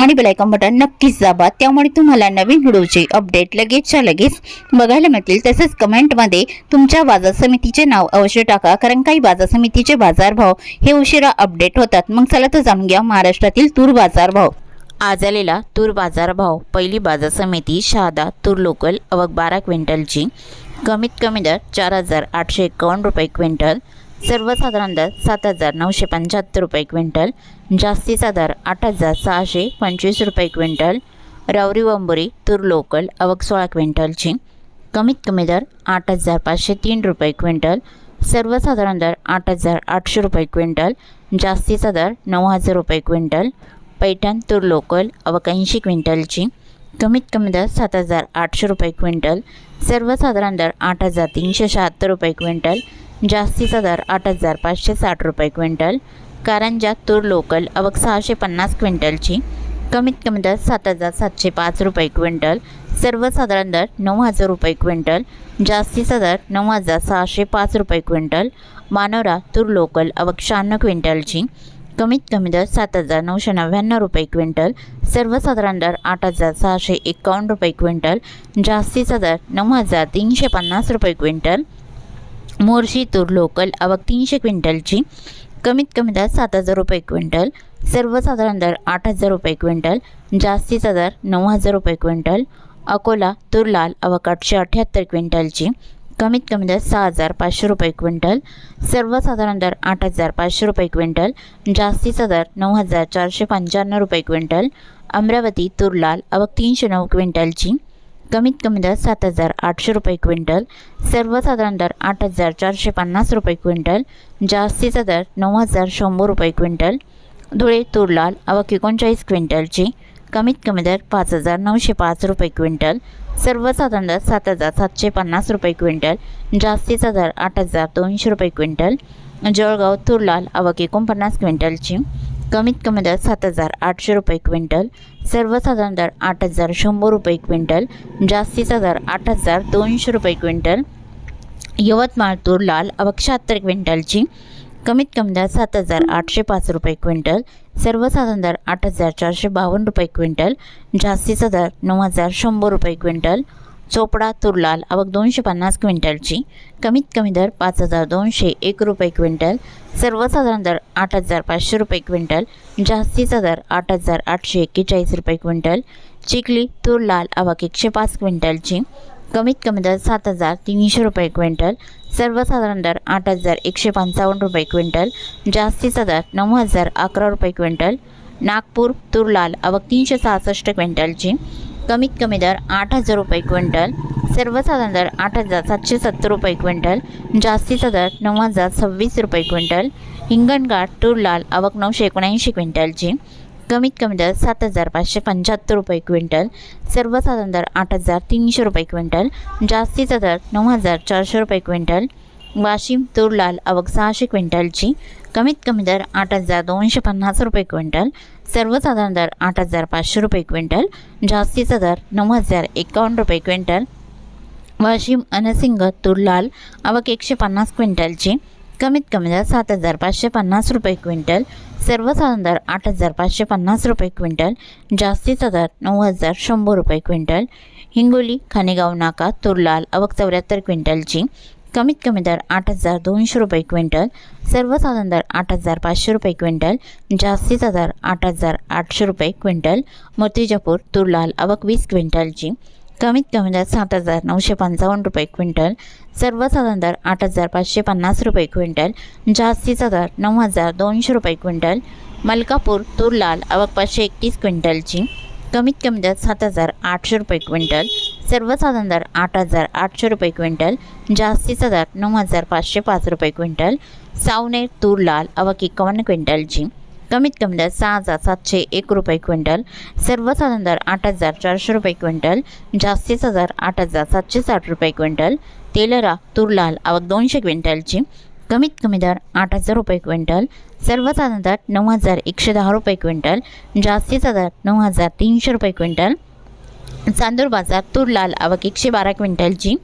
आणि bell icon button नक्कीच दाबा. त्यामुळे तुम्हाला नवीन व्हिडिओचे अपडेट लगेचच्या लगेच बघायला मिळतील. तसेच कमेंटमध्ये तुमच्या बाजार समितीचे नाव अवश्य टाका. कारण काही बाजार समितीचे बाजारभाव हे उशिरा अपडेट होतात. मग चला तर जाणून घ्या महाराष्ट्रातील तूर बाजारभाव आज आलेला तूर बाजारभाव पहिली बाजार समिती शहादा तूर लोकल अवघ बारा क्विंटलची. कमीत कमी दर चार हजार आठशे एकावन्न रुपये क्विंटल. सर्वसाधारण दर सात हजार नऊशे पंच्याहत्तर रुपये क्विंटल जास्तीचा दर आठ हजार सहाशे पंचवीस रुपये क्विंटल रावरी वंबोरी तूर लोकल अवक सोळा क्विंटलची कमीत कमी दर आठ हजार पाचशे तीन रुपये क्विंटल सर्वसाधारण दर आठ हजार आठशे रुपये क्विंटल जास्तीचा दर नऊ हजार रुपये क्विंटल पैठण तूर लोकल अवक ऐंशी क्विंटलची कमीत कमी दर सात हजार आठशे रुपये क्विंटल सर्वसाधारण दर आठ हजार तीनशे शहात्तर रुपये क्विंटल जास्तीचा दर आठ हजार पाचशे साठ रुपये क्विंटल कारंजा तूर लोकल अवक सहाशे पन्नास क्विंटलची कमीत कमी दर सात हजार सातशे पाच रुपये क्विंटल सर्वसाधारण दर नऊ हजार रुपये क्विंटल जास्तीचा दर नऊ हजार सहाशे पाच रुपये क्विंटल मानोरा तूर लोकल अवक शहाण्णव क्विंटलची कमीत कमी दर सात हजार नऊशे नव्याण्णव रुपये क्विंटल सर्वसाधारण दर आठ हजार सहाशे एकावन्न रुपये क्विंटल जास्तीचा दर नऊ हजार तीनशे पन्नास रुपये क्विंटल. मोर्शी तूर लोकल आवक तीनशे क्विंटलची कमीत कमी दर सात हजार रुपये क्विंटल सर्वसाधारण दर आठ हजार रुपये क्विंटल जास्तीचा दर नऊ हजार रुपये क्विंटल. अकोला तूर लाल अवक आठशे अठ्याहत्तर क्विंटलची कमीत कमी दर सहा हजार पाचशे रुपये क्विंटल सर्वसाधारण दर आठ हजार पाचशे रुपये क्विंटल जास्तीचा दर नऊ हजार चारशे पंच्याण्णव रुपये क्विंटल अमरावती तूर लाल तीनशे नऊ क्विंटलची कमीत कमी दर सात हजार आठशे रुपये क्विंटल सर्वसाधारण दर आठ हजार चारशे पन्नास रुपये क्विंटल जास्तीचा दर नऊ हजार शंभर रुपये क्विंटल धुळे तूर लाल एकोणचाळीस क्विंटलची कमीत कमी दर पाच हजार नऊशे पाच रुपये क्विंटल सर्वसाधारण दर सात हजार सातशे पन्नास रुपये क्विंटल जास्तीचा दर आठ हजार दोनशे रुपये क्विंटल जळगाव तुरलाल अवक एकोणपन्नास क्विंटलची कमीत कमी दर सात हजार आठशे रुपये क्विंटल सर्वसाधारण दर आठ हजार शंभर रुपये क्विंटल जास्तीचा दर आठ हजार दोनशे रुपये क्विंटल यवतमाळ तूर लाल अवक शहात्तर क्विंटलची कमीत कमी दर सात हजार आठशे पाच रुपये क्विंटल सर्वसाधारण दर आठ हजार चारशे बावन्न रुपये क्विंटल जास्तीचा दर नऊ हजार शंभर रुपये क्विंटल चोपडा तूर लाल दोनशे पन्नास क्विंटलची कमीत कमी दर पाच हजार दोनशे एक रुपये क्विंटल सर्वसाधारण दर आठ हजार पाचशे रुपये क्विंटल जास्तीचा दर आठ हजार आठशे एक्केचाळीस रुपये क्विंटल चिखली तूर लाल अवक एकशे पाच क्विंटलची कमीत कमी दर सात हजार तीनशे रुपये क्विंटल सर्वसाधारण दर आठ हजार एकशे पंचावन्न रुपये क्विंटल जास्तीचा दर नऊ हजार अकरा रुपये क्विंटल नागपूर तुरलाल लाल तीनशे सहासष्ट क्विंटलची कमीत कमी दर आठ हजार रुपये क्विंटल सर्वसाधारण दर आठ हजार सातशे सत्तर रुपये क्विंटल जास्तीचा दर नऊ हजार सव्वीस रुपये क्विंटल हिंगणघाट तूर लाल नऊशे एकोणऐंशी क्विंटलची कमीत कमी दर सात हजार पाचशे पंच्याहत्तर रुपये क्विंटल सर्वसाधारण दर आठ हजार तीनशे रुपये क्विंटल जास्तीचा दर नऊ हजार चारशे रुपये क्विंटल वाशिम तुरलाल अवक सहाशे क्विंटलची कमीत कमी दर आठ हजार दोनशे पन्नास रुपये क्विंटल सर्वसाधारण दर आठ हजार पाचशे रुपये क्विंटल जास्तीचा दर नऊ हजार एकावन्न रुपये क्विंटल वाशिम अनसिंग तुरलाल आवक अवक एकशे पन्नास क्विंटलची कमीत कमी दर सात हजार पाचशे पन्नास रुपये क्विंटल सर्वसाधारण दर आठ हजार पाचशे पन्नास रुपये क्विंटल जास्तीचा दर नऊ हजार शंभर रुपये क्विंटल. हिंगोली खानेगाव नाका तुरलाल अवक चौऱ्याहत्तर क्विंटलची कमीत कमी दर आठ हजार दोनशे रुपये क्विंटल सर्वसाधारण दर आठ हजार पाचशे रुपये क्विंटल जास्तीचा दर आठ हजार आठशे रुपये क्विंटल. मूर्तिजापूर तुरलाल अवक वीस क्विंटलची कमीत कमी दर सात हजार नऊशे पंचावन्न रुपये क्विंटल सर्वसाधारण दर आठ हजार पाचशे पन्नास रुपये क्विंटल जास्तीचा दर नऊ हजार दोनशे रुपये क्विंटल मलकापूर तूर लाल अवक पाचशे एकतीस क्विंटलची कमीत कमी दर सात हजार आठशे रुपये क्विंटल सर्वसाधारण दर आठ हजार आठशे रुपये क्विंटल जास्तीचा दर नऊ हजार पाचशे पाच रुपये क्विंटल सावनेर तूर लाल अवक एकावन्न क्विंटलची. कमीत कमी दर सहा हजार सातशे एक रुपये क्विंटल सर्वसाधारण दर आठ हजार चारशे रुपये क्विंटल जास्तीचा दर आठ हजार सातशे साठ रुपये क्विंटल तेलरा तूर लाल आवक दोनशे क्विंटलची कमीत कमी दर आठ हजार रुपये क्विंटल सर्वसाधारण दर नऊ हजार एकशे दहा रुपये क्विंटल जास्तीचा दर नऊ हजार तीनशे रुपये क्विंटल चांदूर बाजार तूर लाल आवक एकशे बारा क्विंटलची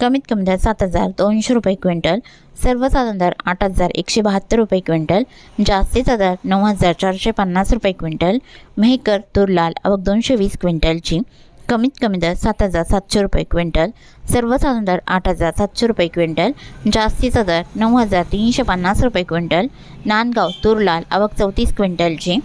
कमीत कमी दर सात हजार दोनशे रुपये क्विंटल सर्वसाधारण दर आठ हजार एकशे बहात्तर रुपये क्विंटल जास्तीचा दर नऊ हजार चारशे पन्नास रुपये क्विंटल मेहकर तूर लाल आवक दोनशे वीस क्विंटलची कमीत कमी दर सात हजार सातशे रुपये क्विंटल सर्वसाधारण दर आठ हजार सातशे रुपये क्विंटल जास्तीचा दर नऊ हजार तीनशे पन्नास रुपये क्विंटल नांदगाव तूर लाल आवक चौतीस क्विंटलची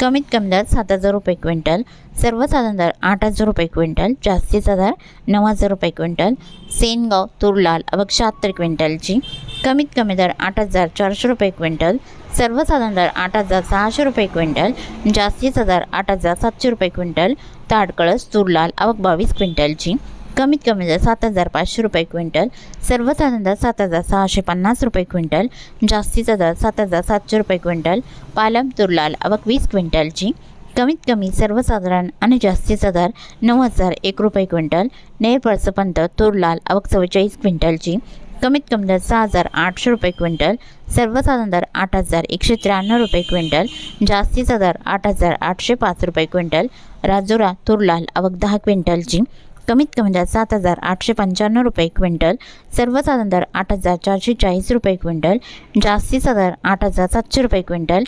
कमीत कमी दर सात हजार रुपये क्विंटल सर्वसाधारण दर आठ हजार रुपये क्विंटल जास्तीचा दर नऊ हजार रुपये क्विंटल सेनगाव तूर लाल शहात्तर क्विंटलची. कमीत कमी दर आठ हजार चारशे रुपये क्विंटल सर्वसाधारण दर आठ हजार सहाशे रुपये क्विंटल जास्तीचा दर आठ हजार सातशे रुपये क्विंटल ताडकळस तूर लाल आवक बावीस क्विंटलची. कमीत कमी दर सात हजार पाचशे रुपये क्विंटल सर्वसाधारण दर सात हजार सहाशे पन्नास रुपये क्विंटल जास्तीचा दर सात हजार सातशे रुपये क्विंटल पालम तुरलाल आवक वीस क्विंटलची. कमीत कमी सर्वसाधारण आणि जास्तीचा दर नऊ हजार एक रुपये क्विंटल नेरपळसपंत तुरलाल आवक चव्वेचाळीस क्विंटलची कमीत कमी दर सहा हजार आठशे रुपये क्विंटल सर्वसाधारण दर आठ हजार एकशे त्र्याण्णव रुपये क्विंटल जास्तीचा दर आठ हजार आठशे पाच रुपये क्विंटल राजुरा तुरलाल आवक दहा क्विंटलची कमीत कमी दर सात हजार आठशे पंच्याण्णव रुपये क्विंटल सर्वसाधारण दर आठ हजार चारशे चाळीस रुपये क्विंटल जास्तीचा दर आठ हजार सातशे रुपये क्विंटल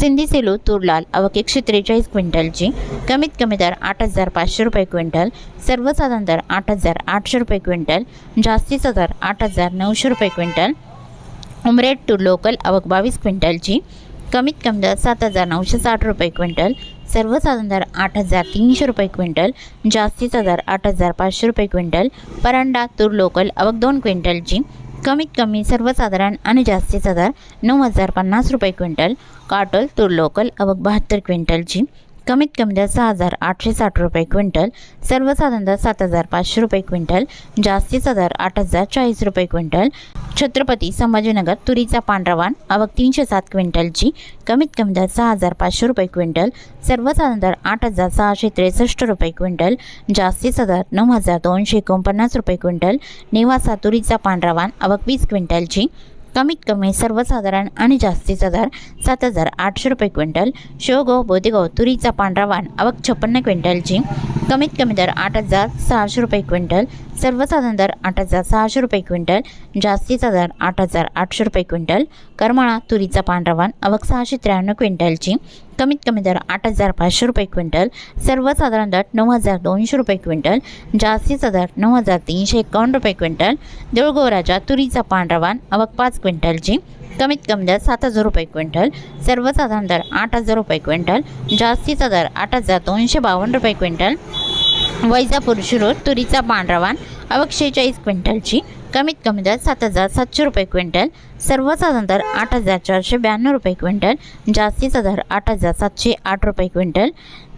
सिंधी सेलू तूर लाल आवक एकशे त्रेचाळीस क्विंटलची कमीत कमी दर आठ हजार पाचशे रुपये क्विंटल सर्वसाधारण दर आठ हजार आठशे रुपये क्विंटल जास्तीचा दर आठ हजार नऊशे रुपये क्विंटल उमरेड टू लोकल आवक बावीस क्विंटलची कमीत कमी दर सात हजार नऊशे साठ रुपये क्विंटल सर्वसाधारण दर आठ हजार तीनशे रुपये क्विंटल जास्तीचा दर आठ हजार पाचशे रुपये क्विंटल परांडा तूर लोकल आवक दोन क्विंटलची कमीत कमी सर्वसाधारण आणि जास्तीचा दर नऊ हजार पन्नास रुपये क्विंटल काटोल तूर लोकल अवघ बहात्तर क्विंटलची कमीत कमी दर सहा हजार आठशे साठ रुपये क्विंटल सर्वसाधारण दर सात हजार पाचशे रुपये क्विंटल जास्तीचा दर आठ हजार चाळीस रुपये क्विंटल. छत्रपती संभाजीनगर तुरीचा पांढरावान आवक तीनशे सात क्विंटलची कमीत कमी दर सहा हजार पाचशे रुपये क्विंटल सर्वसाधारण दर आठ हजार सहाशे त्रेसष्ट रुपये क्विंटल जास्तीचा दर नऊ हजार दोनशे एकोणपन्नास रुपये क्विंटल. नेवासा तुरीचा पांढरावान आवक वीस क्विंटलची कमीत कमी सर्वसाधारण आणि जास्तीचा दर सात हजार आठशे रुपये क्विंटल शेवगाव बोदेगाव तुरीचा पांढरा वाण आवक छप्पन्न क्विंटलची कमीत कमी दर आठ हजार सहाशे रुपये क्विंटल सर्वसाधारण दर आठ हजार सहाशे रुपये क्विंटल जास्तीचा दर आठ हजार आठशे रुपये क्विंटल करमाळा तुरीचा पांढरा वाण आवक सहाशे त्र्याण्णव क्विंटलची कमीत कमी दर आठ हजार पाचशे रुपये क्विंटल सर्वसाधारण दर नऊ हजार दोनशे रुपये क्विंटल जास्तीचा दर नऊ हजार तीनशे एकावन्न रुपये क्विंटल देऊळगोराच्या तुरीचा पांढरावान आवक पाच क्विंटलची कमीत कमी दर सात हजार रुपये क्विंटल सर्वसाधारण दर आठ हजार रुपये क्विंटल जास्तीचा दर आठ हजार दोनशे बावन्न रुपये क्विंटल वैजापूर शिरूर तुरीचा पांढरावान अवक शेहेचाळीस क्विंटलची कमीत कमी दर सात हजार सातशे रुपये क्विंटल सर्वसाधारण दर आठ हजार चारशे ब्याण्णव रुपये क्विंटल जास्तीचा दर आठ हजार सातशे आठ रुपये क्विंटल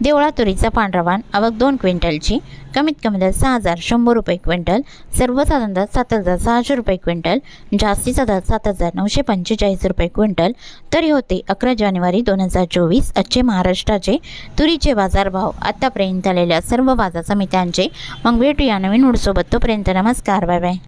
देवळा तुरीचा पांढरावान आवक दोन क्विंटलची कमीत कमी दर सहा हजार शंभर रुपये क्विंटल सर्वसाधारण दर सात हजार सहाशे रुपये क्विंटल जास्तीचा दर सात हजार नऊशे पंचेचाळीस रुपये क्विंटल. तरी होते अकरा जानेवारी दोन हजार चोवीस आजचे महाराष्ट्राचे तुरीचे बाजारभाव. आत्तापर्यंत आलेल्या सर्व बाजार समित्यांचे मग भेटूया नवीन उडसोबत. तोपर्यंत नमस्कार बाय बाय.